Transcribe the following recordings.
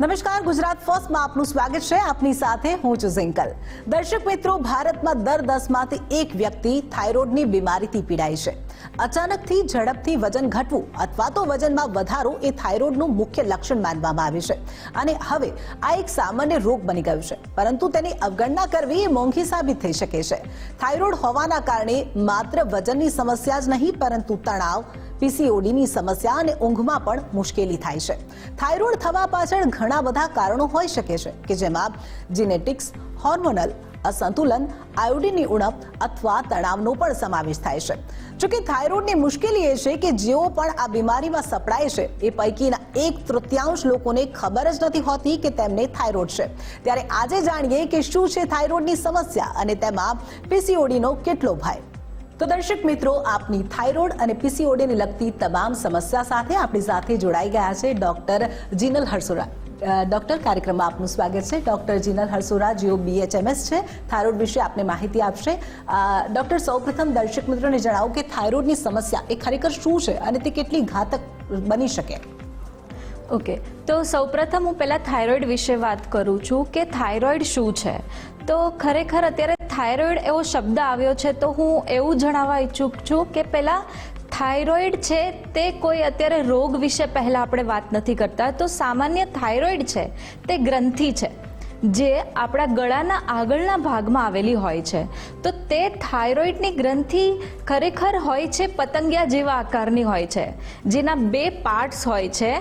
નમસ્કાર, ગુજરાત ફર્સ્ટમાં આપનું સ્વાગત છે. આપની સાથે હું છું ઝિંકલ. દર્શક મિત્રો, ભારતમાં દર દસમાંથી એક વ્યક્તિ થાઇરોઇડની બીમારીથી પીડાય છે. અચાનકથી ઝડપથી વજન ઘટવું અથવા તો વજનમાં વધારો એ થાઇરોઇડનું મુખ્ય લક્ષણ માનવામાં આવે છે. અને હવે આ એક સામાન્ય રોગ બની ગયું છે. પરંતુ તેની અવગણના કરવી એ મોંઘી સાબિત થઈ શકે છે. થાઇરોઇડ હોવાના કારણે માત્ર વજનની સમસ્યા જ નહીં, પરંતુ તણાવ પીસીઓડીની સમસ્યા અને ઊંઘમાં પણ મુશ્કેલી થાય છે. થાઇરોઇડ થવા પાછળ ઘણા બધા કારણો હોઈ શકે છે કે જેમાં જીનેટિક્સ, હોર્મોનલ અસંતુલન, આયોડિનની ઉણપ અથવા તણાવનો પણ સમાવેશ થાય છે. જોકે થાઇરોઇડની મુશ્કેલી એ છે કે જેઓ પણ આ બીમારીમાં સપડાય છે, એ પૈકીના એક તૃતીયાંશ લોકોને ખબર જ નથી હોતી કે તેમને થાઇરોઇડ છે. ત્યારે આજે જાણીએ કે શું છે થાઇરોઇડની સમસ્યા અને તેમાં પીસીઓડીનો કેટલો ભય. તો દર્શક મિત્રો આપની થાઇરોઇડ અને પીસીઓડીને લગતી તમામ સમસ્યા સાથે આપણી સાથે જોડાઈ ગયા છે ડોક્ટર જીનલ હરસોરા. અ, ડોક્ટર કાર્યક્રમમાં આપનું સ્વાગત છે. ડોક્ટર જીનલ હરસોરા જેઓ બીએચએમએસ છે થાઇરોઇડ વિશે આપને માહિતી આપશે. ડોક્ટર સૌપ્રથમ દર્શક મિત્રોને જણાવો કે થાઇરોઇડની સમસ્યા એ ખરેખર શું છે અને તે કેટલી ઘાતક બની શકે? ઓકે તો સૌપ્રથમ હું પહેલાં થાઇરોઇડ વિશે વાત કરું છું કે થાઇરોઇડ શું છે? તો ખરેખર અત્યારે થાઇરોઇડ એવો શબ્દ આવ્યો છે, તો હું એવું જણાવવા ઈચ્છુક છું કે પહેલાં થાઇરોઇડ છે તે કોઈ અત્યારે રોગ વિશે પહેલાં આપણે વાત નથી કરતા. તો સામાન્ય થાઇરોઇડ છે તે ગ્રંથિ છે, જે આપણા ગળાના આગળના ભાગમાં આવેલી હોય છે. તો તે થાઇરોઇડની ગ્રંથિ ખરેખર હોય છે પતંગિયા જેવા આકારની હોય છે, જેના બે પાર્ટ્સ હોય છે.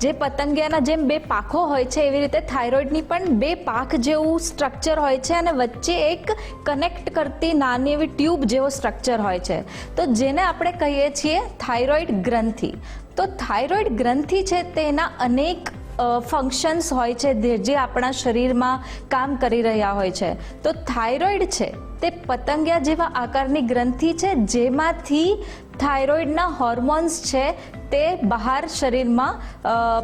જે પતંગિયાના જેમ બે પાખો હોય છે, એવી રીતે થાઇરોઇડની પણ બે પાખ જેવું સ્ટ્રક્ચર હોય છે અને વચ્ચે એક કનેક્ટ કરતી નાની એવી ટ્યુબ જેવો સ્ટ્રક્ચર હોય છે. તો જેને આપણે કહીએ છીએ થાઇરોઇડ ગ્રંથિ. તો થાઇરોઇડ ગ્રંથિ છે તેના અનેક ફંક્શન્સ હોય છે જે- આપણા શરીરમાં કામ કરી રહ્યા હોય છે. તો થાઇરોઇડ છે તે પતંગિયા જેવા આકારની ગ્રંથિ છે જેમાંથી થાઇરોઇડના હોર્મોન્સ છે તે બહાર શરીરમાં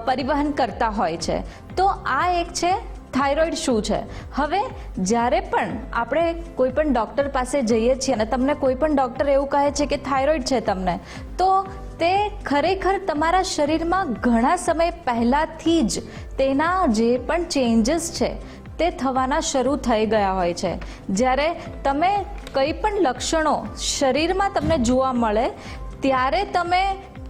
પરિવહન કરતા હોય છે. તો આ એક છે થાઇરોઇડ શું છે? હવે જ્યારે પણ આપણે કોઈ પણ ડૉક્ટર પાસે જઈએ છીએ અને તમને કોઈ પણ ડૉક્ટર એવું કહે છે કે થાઇરોઇડ છે તમને, તો તે ખરેખર તમારા શરીરમાં ઘણા સમય પહેલાંથી જ તેના જે પણ ચેન્જીસ છે તે થવાના શરૂ થઈ ગયા હોય છે. જ્યારે તમે કંઈ પણ લક્ષણો શરીરમાં તમને જોવા મળે, ત્યારે તમે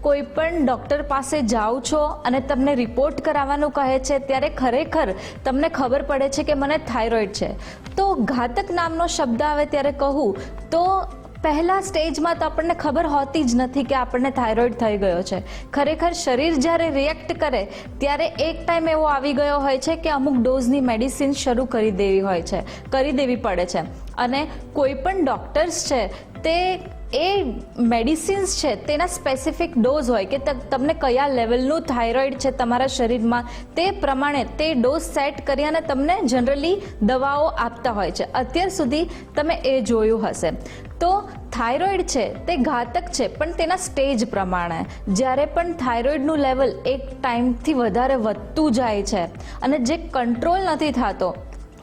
કોઈ પણ ડૉક્ટર પાસે જાઓ છો અને તમને રિપોર્ટ કરાવવાનું કહે છે, ત્યારે ખરેખર તમને ખબર પડે છે કે મને થાઇરોઇડ છે. તો ઘાતક નામનો શબ્દ આવે ત્યારે કહું, તો પહેલા સ્ટેજમાં તો આપણને ખબર હોતી જ નથી કે આપણને થાઇરોઇડ થઈ ગયો છે. ખરેખર શરીર જ્યારે રિએક્ટ કરે, ત્યારે એક ટાઈમ એવો આવી ગયો હોય છે કે અમુક ડોઝની મેડિસિન શરૂ કરી દેવી હોય છે, કરી દેવી પડે છે. અને કોઈ પણ ડૉક્ટર્સ છે, તે એ મેડિસિન્સ છે, તેના સ્પેસિફિક ડોઝ હોય કે તમને કયા લેવલનું થાઇરોઇડ છે તમારા શરીરમાં, તે પ્રમાણે તે ડોઝ સેટ કરી અને તમને જનરલી દવાઓ આપતા હોય છે. અત્યાર સુધી તમે એ જોયું હશે. તો થાઇરોઇડ છે, તે ઘાતક છે, પણ તેના સ્ટેજ પ્રમાણે. જ્યારે પણ થાઇરોઇડનું લેવલ એક ટાઈમથી વધારે વધતું જાય છે અને જે કંટ્રોલ નથી થતો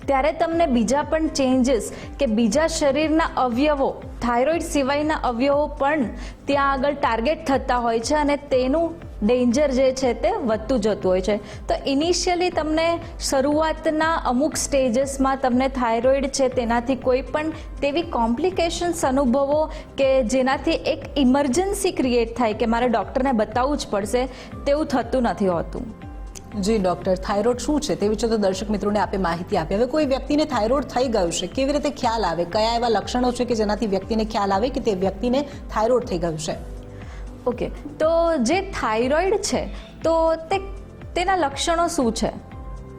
ત્યારે તમને બીજા પણ ચેન્જીસ કે બીજા શરીરના અવયવો થાઇરોઇડ સિવાયના અવયવો પણ ત્યાં આગળ ટાર્ગેટ થતા હોય છે અને તેનું ડેન્જર જે છે તે વધતું જતું હોય છે. તો ઇનિશિયલી તમને શરૂઆતના અમુક સ્ટેજીસમાં તમને થાઇરોઇડ છે તેનાથી કોઈ પણ તેવી કોમ્પ્લિકેશન્સ અનુભવો કે જેનાથી એક ઇમરજન્સી ક્રિએટ થાય કે મારે ડૉક્ટરને બતાવવું જ પડશે, તેવું થતું નથી હોતું. જી ડોક્ટર થાઇરોઇડ શું છે તે વિશે તો દર્શક મિત્રોને આપે માહિતી આપી. હવે કોઈ વ્યક્તિને થાઇરોઇડ થઈ ગયું છે, કેવી રીતે ખ્યાલ આવે? કયા એવા લક્ષણો છે કે જેનાથી વ્યક્તિને ખ્યાલ આવે કે તે વ્યક્તિને થાઇરોઇડ થઈ ગયું છે? ઓકે, તો જે થાઇરોઇડ છે, તો તે તેના લક્ષણો શું છે?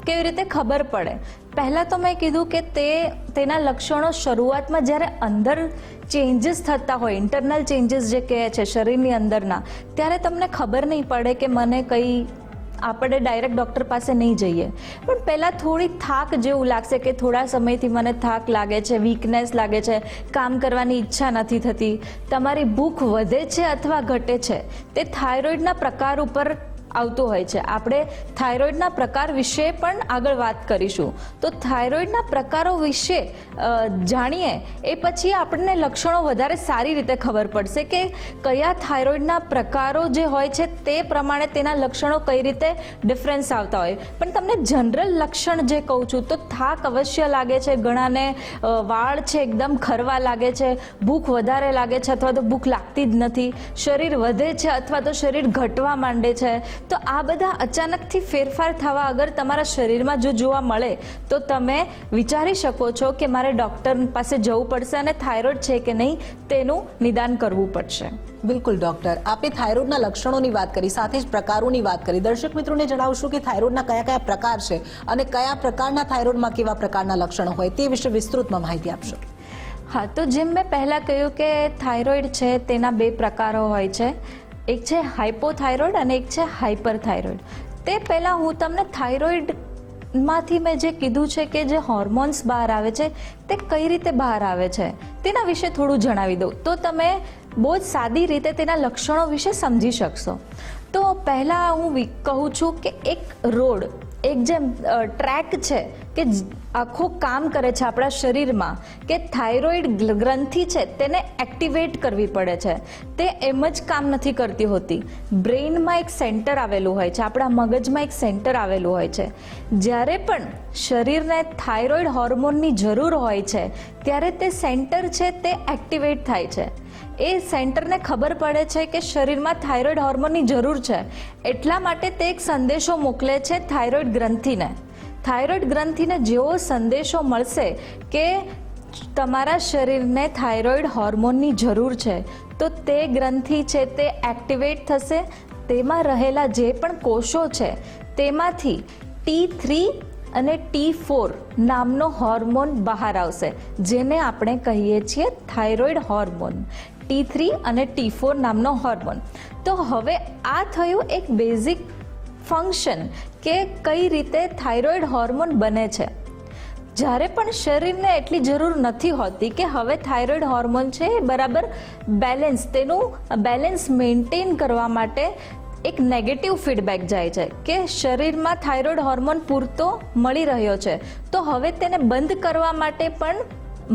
કેવી રીતે ખબર પડે? પહેલાં તો મેં કીધું કે તે તેના લક્ષણો શરૂઆતમાં જ્યારે અંદર ચેન્જીસ થતા હોય ઇન્ટરનલ ચેન્જીસ જે કહે છે શરીરની અંદરના, ત્યારે તમને ખબર નહીં પડે કે મને કંઈ આપણે ડાયરેક્ટ ડૉક્ટર પાસે નહીં જઈએ. પણ પહેલાં થોડી થાક જેવું લાગશે કે થોડા સમયથી મને થાક લાગે છે વીકનેસ લાગે છે, કામ કરવાની ઈચ્છા નથી થતી. તમારી ભૂખ વધે છે અથવા ઘટે છે? તે થાઇરોઇડના પ્રકાર ઉપર આવતું હોય છે. આપણે થાઇરોઇડના પ્રકાર વિશે પણ આગળ વાત કરીશું. તો થાઇરોઇડના પ્રકારો વિશે જાણીએ એ પછી આપણને લક્ષણો વધારે સારી રીતે ખબર પડશે કે કયા થાઇરોઇડના પ્રકારો જે હોય છે તે પ્રમાણે તેના લક્ષણો કઈ રીતે ડિફરન્સ આવતા હોય. પણ તમને જનરલ લક્ષણ જે કહું છું, તો થાક અવશ્ય લાગે છે ઘણાને વાળ છે એકદમ ખરવા લાગે છે, ભૂખ વધારે લાગે છે અથવા તો ભૂખ લાગતી જ નથી, શરીર વધે છે અથવા તો શરીર ઘટવા માંડે છે તો આ બધા અચાનકથી ફેરફાર થવા અગર તમારા શરીરમાં જો જોવા મળે તો તમે વિચારી શકો છો કે મારે ડૉક્ટર પાસે જવું પડશે અને થાઇરોઇડ છે કે નહીં તેનું નિદાન કરવું પડશે. બિલકુલ ડોક્ટર. આપે થાઇરોઇડના લક્ષણોની વાત કરી સાથે જ પ્રકારોની વાત કરી. દર્શક મિત્રોને જણાવશું કે થાઇરોઇડના કયા કયા પ્રકાર છે અને કયા પ્રકારના થાઇરોઇડમાં કેવા પ્રકારના લક્ષણો હોય તે વિશે વિસ્તૃતમાં માહિતી આપશો. હા તો જેમ મેં પહેલાં કહ્યું કે થાઇરોઇડ છે તેના બે પ્રકારો હોય છે. એક છે હાઇપોથાઇરોઇડ અને એક છે હાઇપરથાઇરોઇડ તે પહેલાં હું તમને થાઇરોઇડમાંથી મેં જે કીધું છે કે જે હોર્મોન્સ બહાર આવે છે, તે કઈ રીતે બહાર આવે છે, તેના વિશે થોડું જણાવી દઉં. તો તમે બહુ જ સાદી રીતે તેના લક્ષણો વિશે સમજી શકશો. તો પહેલાં હું કહું છું કે એક રોડ એક જેમ ટ્રેક છે કે આખું કામ કરે છે આપણા શરીરમાં કે થાઇરોઇડ ગ્રંથિ છે તેને એક્ટિવેટ કરવી પડે છે. તે એમ જ કામ નથી કરતી હોતી. બ્રેઇનમાં એક સેન્ટર આવેલું હોય છે, આપણા મગજમાં એક સેન્ટર આવેલું હોય છે. જ્યારે પણ શરીરને થાઇરોઇડ હોર્મોનની જરૂર હોય છે, ત્યારે તે સેન્ટર છે તે એક્ટિવેટ થાય છે. એ સેન્ટરને ખબર પડે છે કે શરીરમાં થાઇરોઇડ હોર્મોનની જરૂર છે. એટલા માટે તે એક સંદેશો મોકલે છે થાઇરોઇડ ગ્રંથિને. થાઇરોઇડ ગ્રંથિને જેવો સંદેશો મળશે કે તમારા શરીરને થાઇરોઇડ હોર્મોનની જરૂર છે, તો તે ગ્રંથિ છે તે એક્ટિવેટ થશે. તેમાં રહેલા જે પણ કોષો છે, તેમાંથી ટી થ્રી અને ટી ફોર નામનો હોર્મોન બહાર આવશે, જેને આપણે કહીએ છીએ થાઇરોઇડ હોર્મોન. ટી થ્રી અને ટી ફોર નામનો હોર્મોન તો હવે આ થયું એક બેઝિક ફંક્શન કે કઈ રીતે થાઇરોઇડ હોર્મોન બને છે. જ્યારે પણ શરીરને એટલી જરૂર નથી હોતી કે હવે થાઇરોઇડ હોર્મોન છે એ બરાબર બેલેન્સ તેનું બેલેન્સ મેન્ટેન કરવા માટે એક નેગેટિવ ફીડબેક જાય છે કે શરીરમાં થાઇરોઇડ હોર્મોન પૂરતો મળી રહ્યો છે. તો હવે તેને બંધ કરવા માટે પણ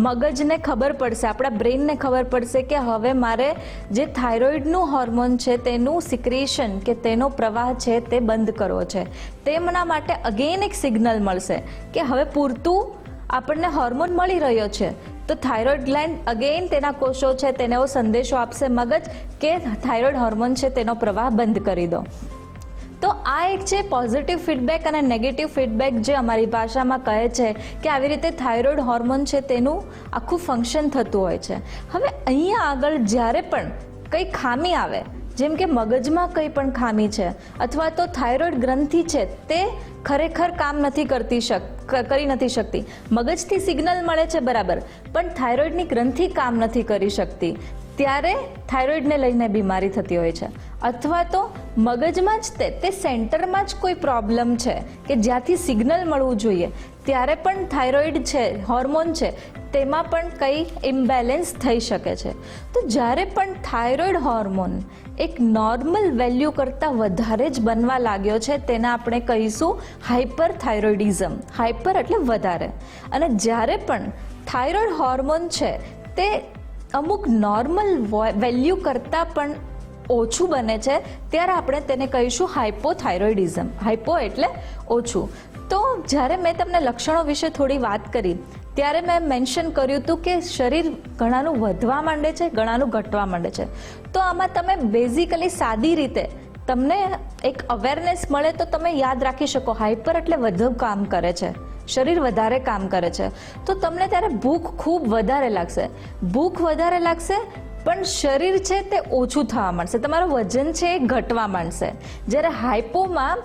મગજને ખબર પડશે, આપણા બ્રેઇનને ખબર પડશે કે હવે મારે જે થાઇરોઇડનું હોર્મોન છે, તેનું સિક્રેશન કે તેનો પ્રવાહ છે તે બંધ કરવો છે. તેમના માટે અગેન એક સિગ્નલ મળશે કે હવે પૂરતું આપણને હોર્મોન મળી રહ્યો છે. તો થાઇરોઇડ ગ્લેન્ડ અગેન તેના કોષો છે, તેને એવો સંદેશો આપશે મગજ કે થાઇરોઇડ હોર્મોન છે, તેનો પ્રવાહ બંધ કરી દો. તો આ એક છે પોઝિટિવ ફીડબેક અને નેગેટિવ ફીડબેક જે અમારી ભાષામાં કહે છે કે આવી રીતે થાઇરોઇડ હોર્મોન છે તેનું આખું ફંક્શન થતું હોય છે. હવે અહીંયા આગળ જ્યારે પણ કંઈ ખામી આવે, જેમ કે મગજમાં કંઈ પણ ખામી છે, અથવા તો થાઇરોઇડ ગ્રંથિ છે તે ખરેખર કામ નથી કરતી શક કરી નથી શકતી. મગજથી સિગ્નલ મળે છે બરાબર, પણ થાઇરોઇડની ગ્રંથિ કામ નથી કરી શકતી. ત્યારે થાઇરોઇડને લઈને બીમારી થતી હોય છે. અથવા તો મગજમાં જ તે તે સેન્ટરમાં જ કોઈ પ્રોબ્લેમ છે કે જ્યાંથી સિગ્નલ મળવું જોઈએ, ત્યારે પણ થાઇરોઇડ છે, હોર્મોન છે, તેમાં પણ કંઈ ઇમ્બેલેન્સ થઈ શકે છે. તો જ્યારે પણ થાઇરોઇડ હોર્મોન એક નોર્મલ વેલ્યુ કરતાં વધારે જ બનવા લાગ્યો છે, તેને આપણે કહીશું હાઇપર થાઇરોઇડિઝમ હાઇપર એટલે વધારે. અને જ્યારે પણ થાઇરોઇડ હોર્મોન છે, તે અમુક નોર્મલ વેલ્યુ કરતાં પણ ઓછું બને છે, ત્યારે આપણે તેને કહીશું હાઇપોથાઇરોઇડિઝમ હાઇપો એટલે ઓછું. તો જ્યારે મેં તમને લક્ષણો વિશે થોડી વાત કરી, ત્યારે મેં મેન્શન કર્યું હતું કે શરીર ઘણાનું વધવા માંડે છે, ઘણાનું ઘટવા માંડે છે. તો આમાં તમે બેઝિકલી સાદી રીતે તમને એક અવેરનેસ મળે તો તમે યાદ રાખી શકો. હાઇપર એટલે વધુ કામ કરે છે. શરીર વધારે કામ કરે છે. તો તમને ત્યારે ભૂખ ખૂબ વધારે લાગશે. ભૂખ વધારે લાગશે, પણ શરીર છે તે ઓછું થવા માંડશે. તમારું વજન છે એ ઘટવા માંડશે. જ્યારે હાઇપોમાં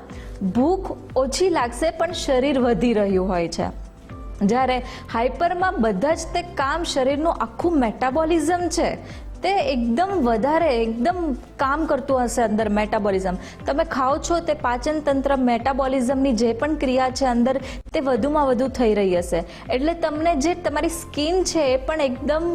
ભૂખ ઓછી લાગશે, પણ શરીર વધી રહ્યું હોય છે. જ્યારે હાઇપરમાં બધા જ તે કામ શરીરનું આખું મેટાબોલિઝમ છે તે એકદમ વધારે, એકદમ કામ કરતું હશે અંદર મેટાબોલિઝમ તમે ખાઓ છો તે પાચન તંત્ર મેટાબોલિઝમની જે પણ ક્રિયા છે અંદર તે વધુમાં વધુ થઈ રહી હશે. એટલે તમને જે તમારી સ્કિન છે એ પણ એકદમ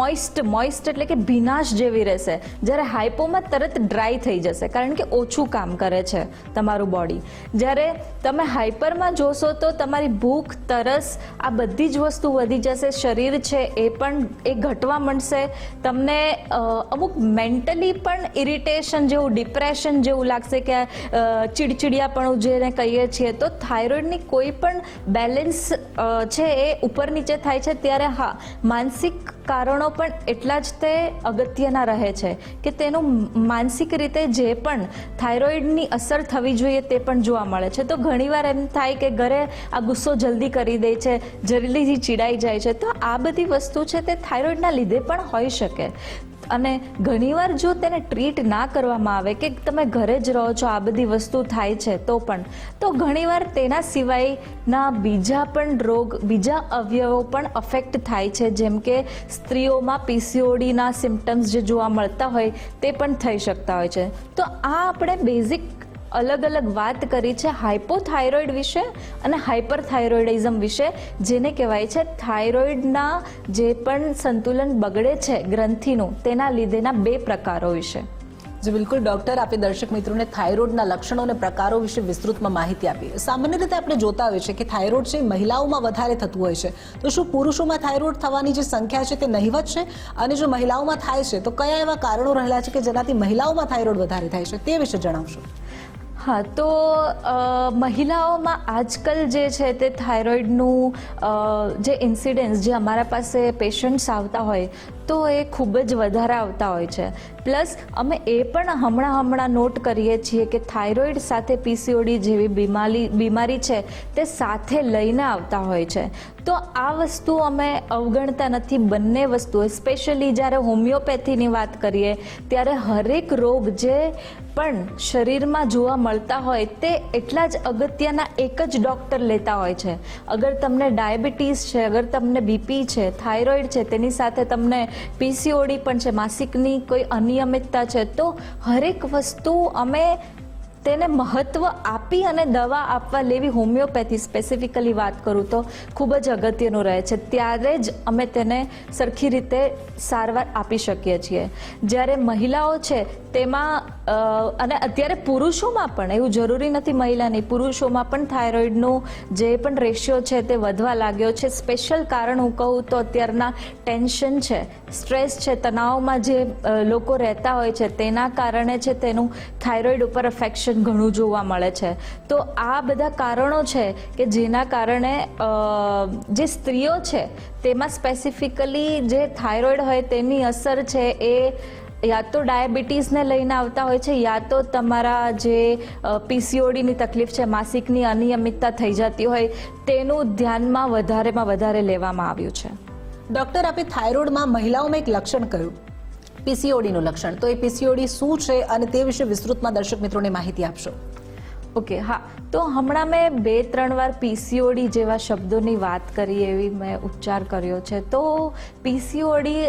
મોઇસ્ટ મોઇસ્ટ એટલે કે ભીનાશ જેવી રહેશે. જ્યારે હાઇપોમાં તરત ડ્રાય થઈ જશે, કારણ કે ઓછું કામ કરે છે તમારું બોડી જ્યારે તમે હાઇપરમાં જોશો તો તમારી ભૂખ, તરસ આ બધી જ વસ્તુ વધી જશે, શરીર છે એ પણ એ ઘટવા માંડશે. તમને અ, અમુક મેન્ટલી પણ ઇરિટેશન જેવું ડિપ્રેશન જેવું લાગશે કે ચીડચીડિયાપણું જેને કહીએ છીએ તો થાઇરોઇડની કોઈ પણ બેલેન્સ છે એ ઉપર નીચે થાય છે ત્યારે હા માનસિક કારણો પણ એટલા જ તે અગત્યના રહે છે કે તેનું માનસિક રીતે જે પણ થાઇરોઇડની અસર થવી જોઈએ તે પણ જોવા મળે છે. તો ઘણીવાર એમ થાય કે ઘરે આ ગુસ્સો જલ્દી કરી દે છે, જલ્દીથી ચીડાઈ જાય છે. તો આ બધી વસ્તુ છે તે થાઇરોઇડના લીધે પણ હોઈ શકે. અને ઘણીવાર જો તેને ટ્રીટ ના કરવામાં આવે કે તમે ઘરે જ રહો છો, આ બધી વસ્તુ થાય છે, તો પણ. તો ઘણીવાર તેના સિવાયના બીજા પણ રોગ, બીજા અવયવો પણ અફેક્ટ થાય છે. જેમ કે સ્ત્રીઓમાં પીસીઓડીના સિમ્ટમ્સ જે જોવા મળતા હોય, તે પણ થઈ શકતા હોય છે. તો આ આપણે બેઝિક અલગ અલગ વાત કરી છે હાઇપોથાઇરોઇડ વિશે અને હાઇપરથાઇરોઇડિઝમ વિશે, જેને કહેવાય છે થાઇરોઇડના જે પણ સંતુલન બગડે છે ગ્રંથિનું, તેના લીધેના બે પ્રકારો વિશે. જે બિલકુલ, ડોક્ટર, આપે દર્શક મિત્રોને થાઇરોઇડના લક્ષણો અને પ્રકારો વિશે વિસ્તૃતમાં માહિતી આપી. સામાન્ય રીતે આપણે જોતા હોઈએ છીએ કે થાઇરોઇડ છે મહિલાઓમાં વધારે થતું હોય છે. તો શું પુરુષોમાં થાઇરોઇડ થવાની જે સંખ્યા છે તે નહિવત છે? અને જો મહિલાઓમાં થાય છે, તો કયા એવા કારણો રહેલા છે કે જેનાથી મહિલાઓમાં થાઇરોઇડ વધારે થાય છે તે વિશે જણાવશો? હા, તો મહિલાઓમાં આજકાલ જે છે તે થાઇરોઇડનું જે ઇન્સિડન્સ જે અમારા પાસે પેશન્ટ્સ આવતા હોય તો એ ખૂબ જ વધારે આવતા હોય છે. પ્લસ અમે એ પણ હમણાં હમણાં નોટ કરીએ છીએ કે થાઇરોઇડ સાથે પીસીઓડી જેવી બીમારી બીમારી છે તે સાથે લઈને આવતા હોય છે. તો આ વસ્તુ અમે અવગણતા નથી બંને વસ્તુઓ. સ્પેશિયલી જ્યારે હોમિયોપેથીની વાત કરીએ, ત્યારે હરેક રોગ જે પણ શરીરમાં જોવા મળતા હોય તે એટલા જ અગત્યના એક જ ડૉક્ટર લેતા હોય છે. અગર તમને ડાયાબિટીસ છે, અગર તમને બીપી છે, થાઇરોઇડ છે, તેની સાથે તમને પીસીઓડી પણ છે. માસિકની કોઈ અનિયમિતતા છે તો હરેક વસ્તુ અમે તેને મહત્ત્વ આપી અને દવા આપવા લેવી હોમિયોપેથી સ્પેસિફિકલી વાત કરું તો ખૂબ જ અગત્યનું રહે છે. ત્યારે જ અમે તેને સરખી રીતે સારવાર આપી શકીએ છીએ. જ્યારે મહિલાઓ છે, તેમાં અને અત્યારે પુરુષોમાં પણ એવું જરૂરી નથી મહિલાની. પુરુષોમાં પણ થાઇરોઇડનું જે પણ રેશિયો છે તે વધવા લાગ્યો છે. સ્પેશિયલ કારણ હું કહું તો અત્યારના ટેન્શન છે. સ્ટ્રેસ છે. તણાવમાં જે લોકો રહેતા હોય છે તેના કારણે છે તેનું થાઇરોઇડ ઉપર અફેક્શન ઘણું જોવા મળે છે. તો આ બધા કારણો છે કે જેના કારણે જે સ્ત્રીઓ છે તેમાં સ્પેસિફિકલી જે થાઇરોઇડ હોય તેની અસર છે એ યા તો ડાયાબિટીસને લઈને આવતા હોય છે યા તો તમારા જે પીસીઓડીની તકલીફ છે માસિકની અનિયમિતતા થઈ જતી હોય તેનું ધ્યાનમાં વધારેમાં વધારે લેવામાં આવ્યું છે. ડોક્ટર આપે થાઇરોઇડમાં મહિલાઓમાં એક લક્ષણ કહ્યું પીસીઓડીનું લક્ષણ. તો એ પીસીઓડી શું છે અને તે વિશે વિસ્તૃતમાં દર્શક મિત્રોને માહિતી આપશો. ઓકે હા. તો હમણાં મેં બે ત્રણ વાર પીસીઓડી જેવા શબ્દોની વાત કરી એવી મેં ઉચ્ચાર કર્યો છે. તો પીસીઓડી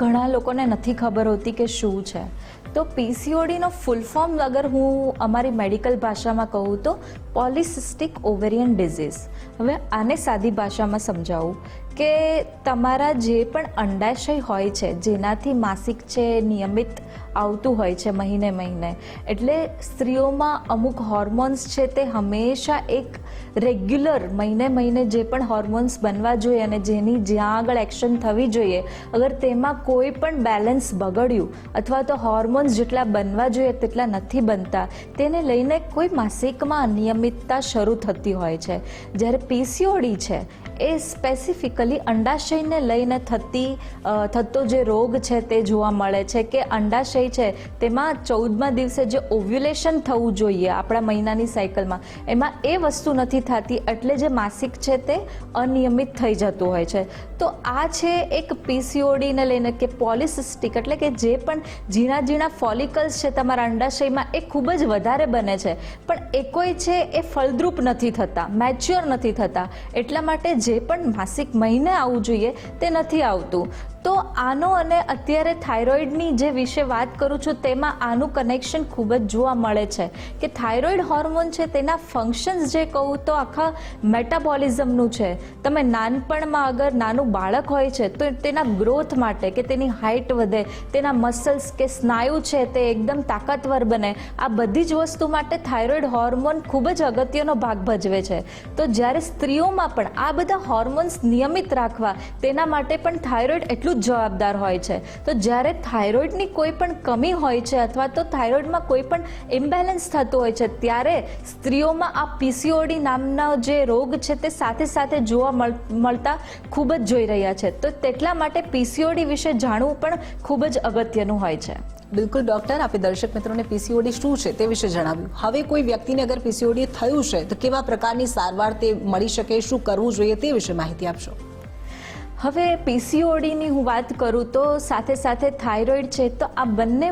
ઘણા લોકોને નથી ખબર હોતી કે શું છે. તો પીસીઓડીનો ફૂલ ફોર્મ અગર હું અમારી મેડિકલ ભાષામાં કહું તો પોલિસિસ્ટિક ઓવેરિયન ડિઝીઝ હવે આને સાદી ભાષામાં સમજાવું. કે તમારા જે પણ અંડાશય હોય છે, જેનાથી માસિક છે, નિયમિત આવતું હોય છે મહિને મહિને, એટલે સ્ત્રીઓમાં અમુક હોર્મોન્સ છે તે હંમેશા એક રેગ્યુલર મહિને મહિને જે પણ હોર્મોન્સ બનવા જોઈએ અને જેની જ્યાં આગળ એક્શન થવી જોઈએ, અગર તેમાં કોઈ પણ બેલેન્સ બગડ્યું અથવા તો હોર્મોન્સ જેટલા બનવા જોઈએ તેટલા નથી બનતા, તેને લઈને કોઈ માસિકમાં અનિયમિતતા શરૂ થતી હોય છે. જ્યારે પીસીઓડી છે, એ સ્પેસિફિકલી અંડાશયને લઈને થતી થતો જે રોગ છે તે જોવા મળે છે કે અંડાશય છે તેમાં ચૌદમા દિવસે જે ઓવ્યુલેશન થવું જોઈએ આપણા મહિનાની સાયકલમાં એમાં એ વસ્તુ નથી થતી એટલે જે માસિક છે તે અનિયમિત થઈ જતું હોય છે. તો આ છે એક પીસીઓડીને લઈને કે પોલિસિસ્ટિક એટલે કે જે પણ ઝીણા ઝીણા ફોલિકલ્સ છે તમારા અંડાશયમાં એ ખૂબ જ વધારે બને છે. પણ એ કોઈ છે એ ફળદ્રુપ નથી થતા મેચ્યોર નથી થતા. એટલા માટે જે પણ માસિક મહિને આવવું જોઈએ તે નથી આવતું. તો આનો અને અત્યારે થાઇરોઇડની જે વિશે વાત કરું છું, તેમાં આનું કનેક્શન ખૂબ જ જોવા મળે છે કે થાઇરોઇડ હોર્મોન છે તેના ફંક્શન્સ જે કહું તો આખા મેટાબોલિઝમનું છે. તમે નાનપણમાં અગર નાનું બાળક હોય છે, તો તેના ગ્રોથ માટે કે તેની હાઇટ વધે, તેના મસલ્સ કે સ્નાયુ છે તે એકદમ તાકાતવર બને, આ બધી જ વસ્તુ માટે થાઇરોઇડ હોર્મોન ખૂબ જ અગત્યનો ભાગ ભજવે છે. તો જ્યારે સ્ત્રીઓમાં પણ આ બધા હોર્મોન્સ નિયમિત રાખવા, તેના માટે પણ થાઇરોઇડ એટલું જ જવાબદાર હોય છે. તો જ્યારે થાઇરોઇડની કોઈ પણ કમી હોય છે અથવા તો થાઇરોઇડમાં કોઈ પણ ઇમ્બેલેન્સ થતું હોય છે, ત્યારે સ્ત્રીઓમાં આ પીસીઓડી નામનો જે રોગ છે તે સાથે સાથે જોવા મળ- મળતા ખૂબ જ જોઈ રહ્યા છે. તો તેટલા માટે પીસીઓડી વિશે જાણવું પણ ખૂબ જ અગત્યનું હોય છે. બિલકુલ, ડૉક્ટર આપે દર્શક મિત્રોને પીસીઓડી શું છે તે વિશે જણાવ્યું. હવે કોઈ વ્યક્તિને અગર પીસીઓડી થયું છે, તો કેવા પ્રકારની સારવાર તે મળી શકે, શું કરવું જોઈએ તે વિશે માહિતી આપશો? હવે પીસીઓડીની હું વાત કરું તો સાથે સાથે થાઇરોઇડ છે, તો આ બંને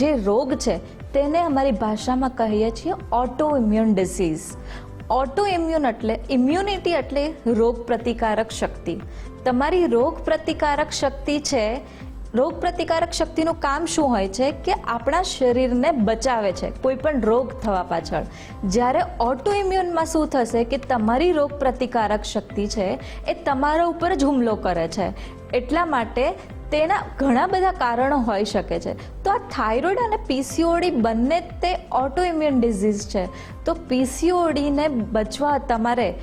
જે રોગ છે, તેને અમારી ભાષામાં કહીએ છીએ autoimmune disease autoimmune એટલે ઇમ્યુનિટી એટલે રોગ પ્રતિકારક શક્તિ. તમારી રોગ પ્રતિકારક શક્તિ છે રોગ પ્રતિકારક શક્તિનું કામ શું હોય છે કે આપણા શરીરને બચાવે છે? કોઈ પણ રોગ થવા પાછળ. જ્યારે ઓટો ઇમ્યુનમાં શું થશે કે તમારી રોગ પ્રતિકારક શક્તિ છે એ તમારા ઉપર જ હુમલો કરે છે. એટલા માટે તેના ઘણા બધા કારણો હોઈ શકે છે. તો આ થાઇરોઇડ અને પીસીઓડી બંને તે ઓટો ઇમ્યુન ડિઝીઝ છે. તો પીસીઓડીને બચવા તમારે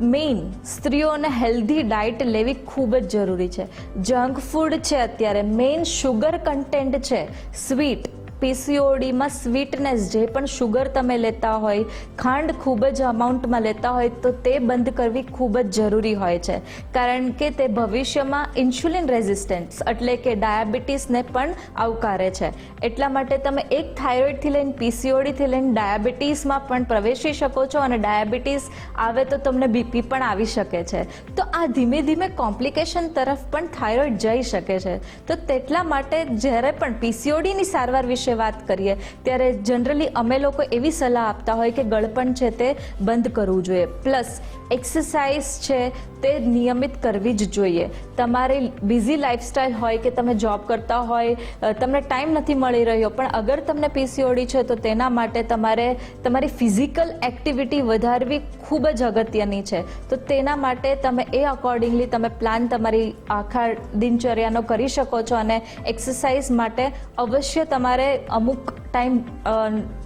મેઇન સ્ત્રીઓને હેલ્ધી ડાયટ લેવી ખૂબ જ જરૂરી છે. જંક ફૂડ છે અત્યારે. મેઇન શુગર કન્ટેન્ટ છે. સ્વીટ પીસીઓડીમાં સ્વીટનેસ જે પણ શુગર તમે લેતા હોય, ખાંડ ખૂબ જ અમાઉન્ટમાં લેતા હોય, તો તે બંધ કરવી ખૂબ જ જરૂરી હોય છે. કારણ કે તે ભવિષ્યમાં ઇન્સ્યુલિન રેઝિસ્ટન્સ એટલે કે ડાયાબિટીસને પણ આવકારે છે. એટલા માટે તમે એક થાઇરોઇડથી લઈને પીસીઓડીથી લઈને ડાયાબિટીસમાં પણ પ્રવેશી શકો છો અને ડાયાબિટીસ આવે તો તમને બીપી પણ આવી શકે છે. તો આ ધીમે ધીમે કોમ્પ્લિકેશન તરફ પણ થાઇરોઇડ જઈ શકે છે. તો તેટલા માટે જ્યારે પણ પીસીઓડીની સારવાર વિશે વાત કરીએ, ત્યારે જનરલી અમે લોકો એવી સલાહ આપતા હોય કે ગળપણ છે તે બંધ કરવું જોઈએ. પ્લસ એક્સરસાઇઝ છે તે નિયમિત કરવી જ જોઈએ. તમારી બિઝી લાઇફસ્ટાઈલ હોય કે તમે જોબ કરતા હોય તમને ટાઈમ નથી મળી રહ્યો, પણ અગર તમને પીસીઓડી છે તો તેના માટે તમારે, તમારી ફિઝિકલ એક્ટિવિટી વધારવી ખૂબ જ અગત્યની છે. તો તેના માટે તમે એ અકોર્ડિંગલી તમે પ્લાન તમારી આખા દિનચર્યાનો કરી શકો છો અને એક્સરસાઇઝ માટે અવશ્ય તમારે અમુક ટાઈમ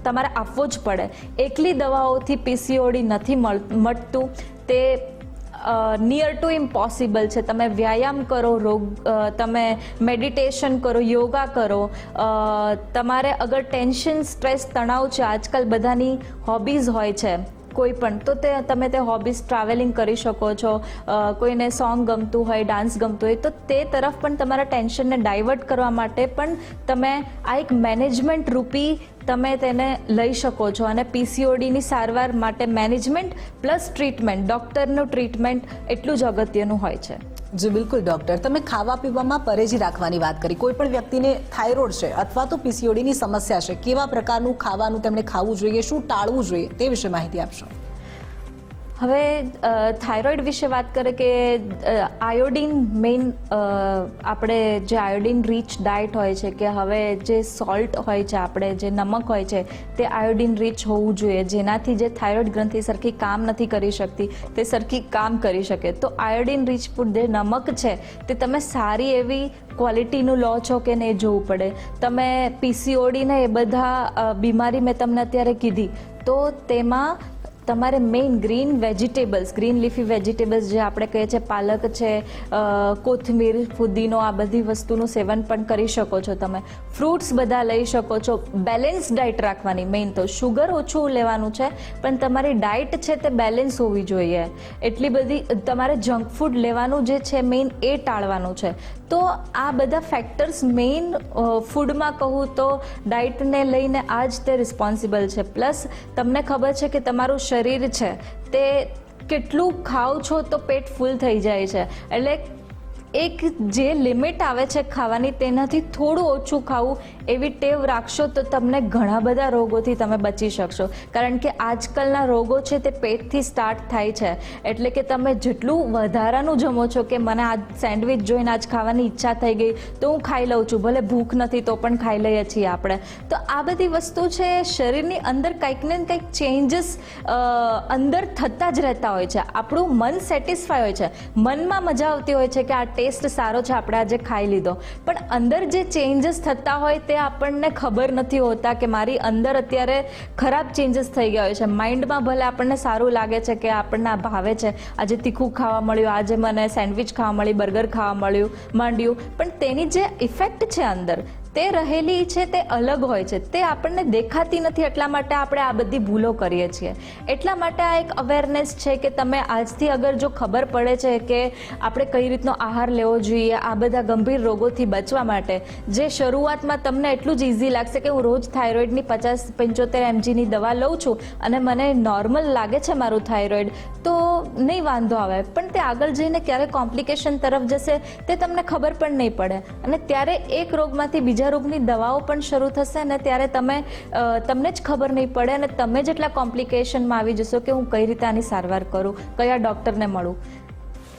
તમારે આપવો જ પડે. એકલી દવાઓથી પીસીઓડી નથી મળ મળતું તે નિયર ટુ ઇમ્પોસિબલ છે. તમે વ્યાયામ કરો, રોગ તમે મેડિટેશન કરો, યોગા કરો તમારે અગર ટેન્શન સ્ટ્રેસ તણાવ છે, આજકાલ બધાની હોબીઝ હોય છે. કોઈ પણ, તો તે તમે તે હોબીઝ ટ્રાવેલિંગ કરી શકો છો કોઈને સોંગ ગમતું હોય ડાન્સ ગમતું હોય, તો તે તરફ પણ તમારા ટેન્શનને ડાયવર્ટ કરવા માટે પણ તમે આ એક મેનેજમેન્ટ રૂપી તમે તેને લઈ શકો છો અને પીસીઓડીની સારવાર માટે મેનેજમેન્ટ પ્લસ ટ્રીટમેન્ટ ડૉક્ટરનું ટ્રીટમેન્ટ એટલું જ અગત્યનું હોય છે. જી, બિલકુલ ડોક્ટર તમે ખાવા પીવામાં પરેજી રાખવાની વાત કરી. કોઈ પણ વ્યક્તિને થાઇરોઇડ છે અથવા તો પીસીઓડીની સમસ્યા છે, કેવા પ્રકારનું ખાવાનું તેમણે ખાવું જોઈએ, શું ટાળવું જોઈએ તે વિશે માહિતી આપશો. હવે થાઇરોઇડ વિશે વાત કરે કે આયોડિન મેઇન આપણે જે આયોડિન રીચ ડાયટ હોય છે કે હવે જે સોલ્ટ હોય છે આપણે, જે નમક હોય છે, તે આયોડિન રીચ હોવું જોઈએ. જેનાથી જે થાઇરોઇડ ગ્રંથિ સરખી કામ નથી કરી શકતી, તે સરખી કામ કરી શકે. તો આયોડિન રીચ ફૂડ જે નમક છે, તે તમે સારી એવી ક્વોલિટીનું લો છો કે નહીં જોવું પડે. તમે પીસીઓડીને એ બધા બીમારી મેં તમને અત્યારે કીધી, તો તેમાં તમારે main green vegetables green leafy vegetables જે આપણે કહીએ છીએ, પાલક છે કોથમીર, ફુદીનો આ બધી વસ્તુનું સેવન પણ કરી શકો છો તમે. ફ્રૂટ્સ બધા લઈ શકો છો. બેલેન્સ ડાયટ રાખવાની મેઇન તો શુગર ઓછું લેવાનું છે, પણ તમારી ડાયટ છે તે બેલેન્સ હોવી જોઈએ. એટલી બધી તમારે જંક ફૂડ લેવાનું જે છે મેઇન એ ટાળવાનું છે. તો આ બધા ફેક્ટર્સ મેઇન ફૂડમાં કહું તો ડાયટને લઈને આ જ તે રિસ્પોન્સિબલ છે. પ્લસ તમને ખબર છે કે તમારું શરીર છે તે કેટલું ખાઓ છો તો પેટ ફૂલ થઈ જાય છે. એટલે એક જે લિમિટ આવે છે ખાવાની તેનાથી થોડું ઓછું ખાવું એવી ટેવ રાખશો તો તમને ઘણા બધા રોગોથી તમે બચી શકશો. કારણ કે આજકાલના રોગો છે તે પેટથી સ્ટાર્ટ થાય છે. એટલે કે તમે જેટલું વધારાનું જમો છો કે મને આજ સેન્ડવિચ જોઈને આજ ખાવાની ઈચ્છા થઈ ગઈ, તો હું ખાઈ લઉં છું. ભલે ભૂખ નથી તો પણ ખાઈ લઈએ છીએ આપણે. તો આ બધી વસ્તુ છે શરીરની અંદર કંઈક ને કંઈક ચેન્જીસ અંદર થતા જ રહેતા હોય છે. આપણું મન સેટિસ્ફાય હોય છે. મનમાં મજા આવતી હોય છે કે આ ટેસ્ટ સારો છે, આપણે આજે ખાઈ લીધો. પણ અંદર જે ચેન્જીસ થતા હોય તે આપણને ખબર નથી હોતા કે મારી અંદર અત્યારે ખરાબ ચેન્જીસ થઈ ગયા હોય છે. માઇન્ડમાં ભલે આપણને સારું લાગે છે કે આપણને આ ભાવે છે. આજે તીખું ખાવા મળ્યું, આજે મને સેન્ડવિચ ખાવા મળી બર્ગર ખાવા મળ્યું, માંડ્યું. પણ તેની જે ઇફેક્ટ છે અંદર તે રહેલી છે, તે અલગ હોય છે. તે આપણને દેખાતી નથી, એટલા માટે આપણે આ બધી ભૂલો કરીએ છીએ. એટલા માટે આ એક અવેરનેસ છે કે તમે આજથી અગર જો ખબર પડે છે કે આપણે કઈ રીતનો આહાર લેવો જોઈએ, આ બધા ગંભીર રોગોથી બચવા માટે, જે શરૂઆતમાં તમને એટલું જ ઇઝી લાગશે કે હું રોજ થાઇરોઇડની પચાસ પંચોતેર એમજીની દવા લઉં છું અને મને નોર્મલ લાગે છે મારું થાઇરોઇડ તો નહીં વાંધો આવે. પણ તે આગળ જઈને ક્યારે કોમ્પ્લિકેશન તરફ જશે, તે તમને ખબર પણ નહીં પડે. અને ત્યારે એક રોગમાંથી બીજા રોગની દવાઓ પણ શરૂ થશે ને ત્યારે તમે તમને જ ખબર નહીં પડે અને તમે જેટલા કોમ્પ્લિકેશનમાં આવી જશો કે હું કઈ રીતે આની સારવાર કરું કયા ડૉક્ટરને મળું.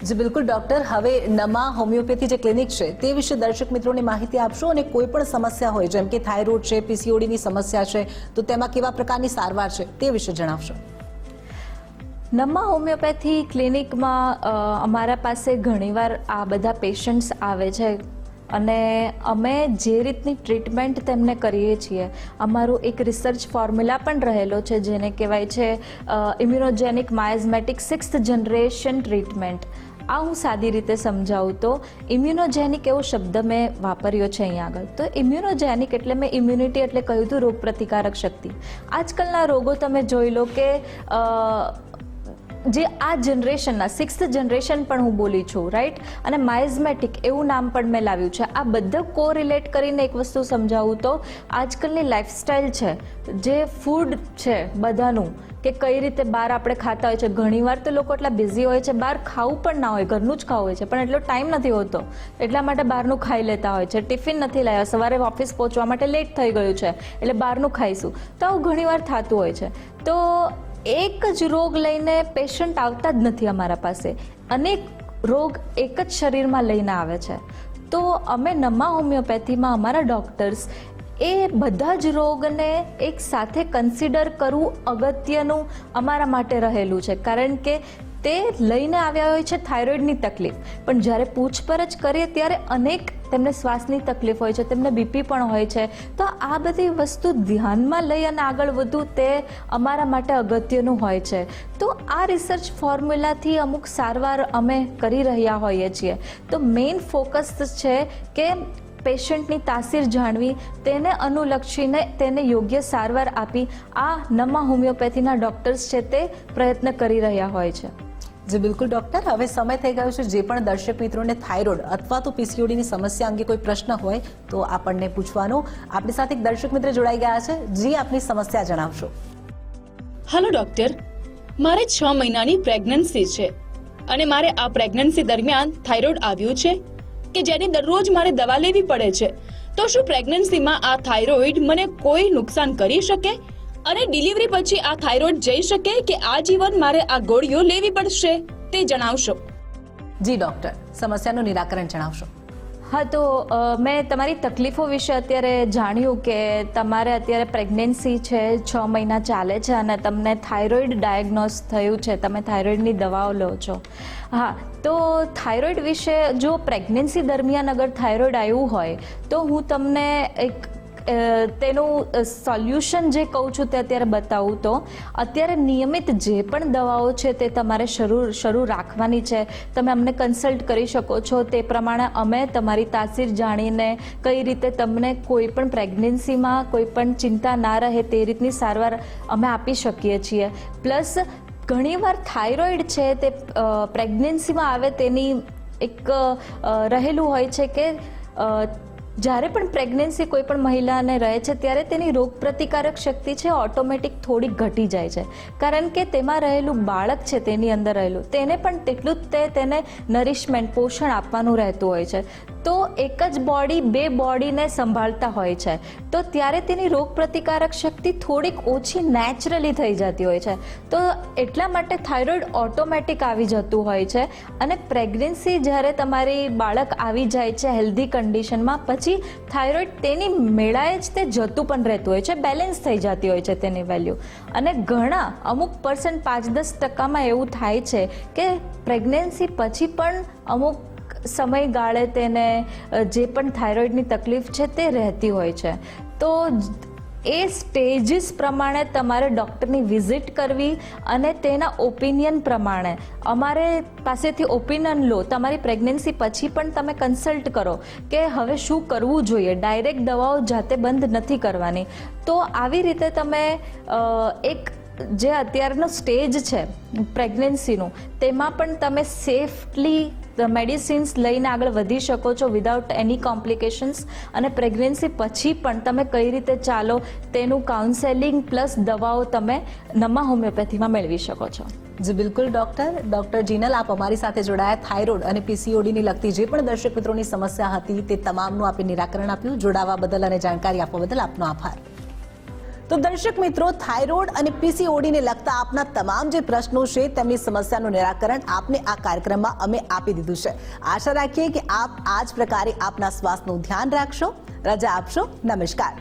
જી બિલકુલ ડોક્ટર. હવે નમા હોમિયોપેથી જે ક્લિનિક છે તે વિશે દર્શક મિત્રોને માહિતી આપશો અને કોઈ પણ સમસ્યા હોય જેમ કે થાઇરોઇડ છે પીસીઓડીની સમસ્યા છે તો તેમાં કેવા પ્રકારની સારવાર છે તે વિશે જણાવશો. નમા હોમિયોપેથી ક્લિનિકમાં અમારા પાસે ઘણીવાર આ બધા પેશન્ટ્સ આવે છે. અને અમે જે રીતની ટ્રીટમેન્ટ તેમને કરીએ છીએ, અમારું એક રિસર્ચ ફોર્મ્યુલા પણ રહેલો છે જેને કહેવાય છે immunogenic miasmatic sixth generation treatment આ હું સાદી રીતે સમજાવું તો ઇમ્યુનોજેનિક એવો શબ્દ મેં વાપર્યો છે અહીંયા આગળ. તો ઇમ્યુનોજેનિક એટલે મેં ઇમ્યુનિટી એટલે કહ્યું હતું રોગ પ્રતિકારક શક્તિ. આજકાલના રોગો તમે જોઈ લો કે જે આ જનરેશનના સિક્સ્થ જનરેશન પણ હું બોલી છું રાઈટ અને માઇઝમેટિક એવું નામ પણ મેં લાવ્યું છે. આ બધા કો રિલેટ કરીને એક વસ્તુ સમજાવું તો, આજકાલની લાઈફસ્ટાઈલ છે, જે ફૂડ છે બધાનું, કે કઈ રીતે બહાર આપણે ખાતા હોય છે. ઘણીવાર તો લોકો એટલા બિઝી હોય છે, બહાર ખાવું પણ ના હોય, ઘરનું જ ખાવું હોય છે, પણ એટલો ટાઈમ નથી હોતો. એટલા માટે બહારનું ખાઈ લેતા હોય છે. ટિફિન નથી લાવ્યા સવારે ઓફિસ પહોંચવા માટે લેટ થઈ ગયું છે, એટલે બહારનું ખાઈશું. તો આવું ઘણીવાર થતું હોય છે. તો એક જ રોગ લઈને પેશન્ટ આવતા જ નથી અમારા પાસે. અનેક રોગ એક જ શરીરમાં લઈને આવે છે. તો અમે નમા હોમિયોપેથીમાં અમારા ડૉક્ટર્સ એ બધા જ રોગને એક સાથે કન્સિડર કરવું અગત્યનું અમારા માટે રહેલું છે. કારણ કે તે લઈને આવ્યા હોય છે થાઇરોઇડની તકલીફ. પણ જ્યારે પૂછપરછ કરીએ ત્યારે અનેક તેમને શ્વાસની તકલીફ હોય છે, તેમને બીપી પણ હોય છે. તો આ બધી વસ્તુ ધ્યાનમાં લઈ અને આગળ વધવું તે અમારા માટે અગત્યનું હોય છે. તો આ રિસર્ચ ફોર્મ્યુલાથી અમુક સારવાર અમે કરી રહ્યા હોઈએ છીએ. તો મેઇન ફોકસ છે કે પેશન્ટની તાસીર જાણવી, તેને અનુલક્ષીને તેને યોગ્ય સારવાર આપી. આ નમા હોમિયોપેથીના ડૉક્ટર્સ છે તે પ્રયત્ન કરી રહ્યા હોય છે. જી, બિલકુલ, ડોક્ટર. હવે સમય થઈ ગયો છે જે પણ દર્શક મિત્રોને થાઇરોઇડ અથવા તો પીસીઓડીની સમસ્યા અંગે કોઈ પ્રશ્ન હોય તો આપણને પૂછવાનો. આપણી સાથે એક દર્શક મિત્ર જોડાઈ ગયા છે. જી, આપની સમસ્યા જણાવશો. Hello doctor. મારે છ મહિનાની પ્રેગ્નન્સી છે અને મારે આ પ્રેગ્નન્સી દરમિયાન થાઇરોઇડ આવ્યું છે કે જેની દરરોજ મારે દવા લેવી પડે છે. તો શું પ્રેગ્નન્સીમાં આ થાઇરોઇડ મને કોઈ નુકસાન કરી શકે? અને ડિલિવરી પછી આ થાઇરોઇડ જઈ શકે કે આજીવન મારે આ ગોળીઓ લેવી પડશે તે જણાવશો. જી ડોક્ટર સમસ્યાનું નિરાકરણ જણાવશો. હા તો મેં તમારી તકલીફો વિશે અત્યારે જાણ્યું કે તમારે અત્યારે પ્રેગ્નન્સી છે છ મહિના ચાલે છે અને તમને થાઇરોઇડ ડાયગ્નોસ થયું છે. તમે થાઇરોઇડની દવાઓ લો છો. હા તો થાઇરોઇડ વિશે જો પ્રેગ્નન્સી દરમિયાન અગર થાઇરોઇડ આવ્યું હોય તો હું તમને એક તેનું સોલ્યુશન જે કહું છું તે અત્યારે બતાવું તો, અત્યારે નિયમિત જે પણ દવાઓ છે તે તમારે શરૂ શરૂ રાખવાની છે. તમે અમને કન્સલ્ટ કરી શકો છો. તે પ્રમાણે અમે તમારી તાસીર જાણીને કઈ રીતે તમને કોઈ પણ પ્રેગ્નન્સીમાં કોઈ પણ ચિંતા ના રહે તે રીતની સારવાર અમે આપી શકીએ છીએ. પ્લસ ઘણીવાર થાઇરોઇડ છે તે પ્રેગ્નન્સીમાં આવે તેની એક રહેલું હોય છે કે જ્યારે પણ પ્રેગ્નન્સી કોઈ પણ મહિલાને રહે છે, ત્યારે તેની રોગ પ્રતિકારક શક્તિ છે ઓટોમેટિક થોડી ઘટી જાય છે. કારણ કે તેમાં રહેલું બાળક છે, તેની અંદર રહેલું, તેને પણ તેટલું જ તે તેને નરિશમેન્ટ પોષણ આપવાનું રહેતું હોય છે. તો એક જ બોડી બે બોડીને સંભાળતા હોય છે. તો ત્યારે તેની રોગ પ્રતિકારક શક્તિ થોડીક ઓછી નેચરલી થઈ જતી હોય છે. તો એટલા માટે થાઇરોઇડ ઓટોમેટિક આવી જતું હોય છે અને પ્રેગ્નન્સી જ્યારે તમારી બાળક આવી જાય છે હેલ્ધી કન્ડિશનમાં પછી થાઇરોઇડ તેની મેળાએ જ તે જતું પણ રહેતું હોય છે, બેલેન્સ થઈ જતી હોય છે તેની વેલ્યુ. અને ઘણા, અમુક પર્સન્ટ પાંચ દસ ટકામાં એવું થાય છે કે પ્રેગ્નન્સી પછી પણ અમુક સમયગાળે તેને જે પણ થાઇરોઇડની તકલીફ છે તે રહેતી હોય છે. તો એ સ્ટેજીસ પ્રમાણે તમારે ડૉક્ટરની વિઝિટ કરવી અને તેના ઓપિનિયન પ્રમાણે. અમારે પાસેથી ઓપિનિયન લો, તમારી પ્રેગ્નન્સી પછી પણ તમે કન્સલ્ટ કરો કે હવે શું કરવું જોઈએ. ડાયરેક્ટ દવાઓ જાતે બંધ નથી કરવાની. તો આવી રીતે તમે એક જે અત્યારનો સ્ટેજ છે પ્રેગ્નન્સીનું, તેમાં પણ તમે સેફલી મેડિસિન્સ લઈને આગળ વધી શકો છો વિધાઉટ એની કોમ્પ્લિકેશન્સ અને પ્રેગ્નન્સી પછી પણ તમે કઈ રીતે ચાલો તેનું કાઉન્સેલિંગ પ્લસ દવાઓ તમે નમા હોમિયોપેથીમાં મેળવી શકો છો. જી, બિલકુલ ડૉક્ટર ડૉક્ટર જીનલ, આપ અમારી સાથે જોડાયા. થાઇરોઇડ અને પીસીઓડીની લગતી જે પણ દર્શક મિત્રોની સમસ્યા હતી તે તમામનું આપે નિરાકરણ આપ્યું. જોડાવા બદલ અને જાણકારી આપવા બદલ આપનો આભાર. તો દર્શક મિત્રો, થાઇરોઇડ અને પીસીઓડીને લગતા આપના તમામ જે પ્રશ્નો છે, તેમની સમસ્યાનું નિરાકરણ આપને આ કાર્યક્રમમાં અમે આપી દીધું છે. આશા રાખીએ કે આપ આ જ પ્રકારે આપના સ્વાસ્થ્યનું ધ્યાન રાખશો. રજા આપશો. નમસ્કાર.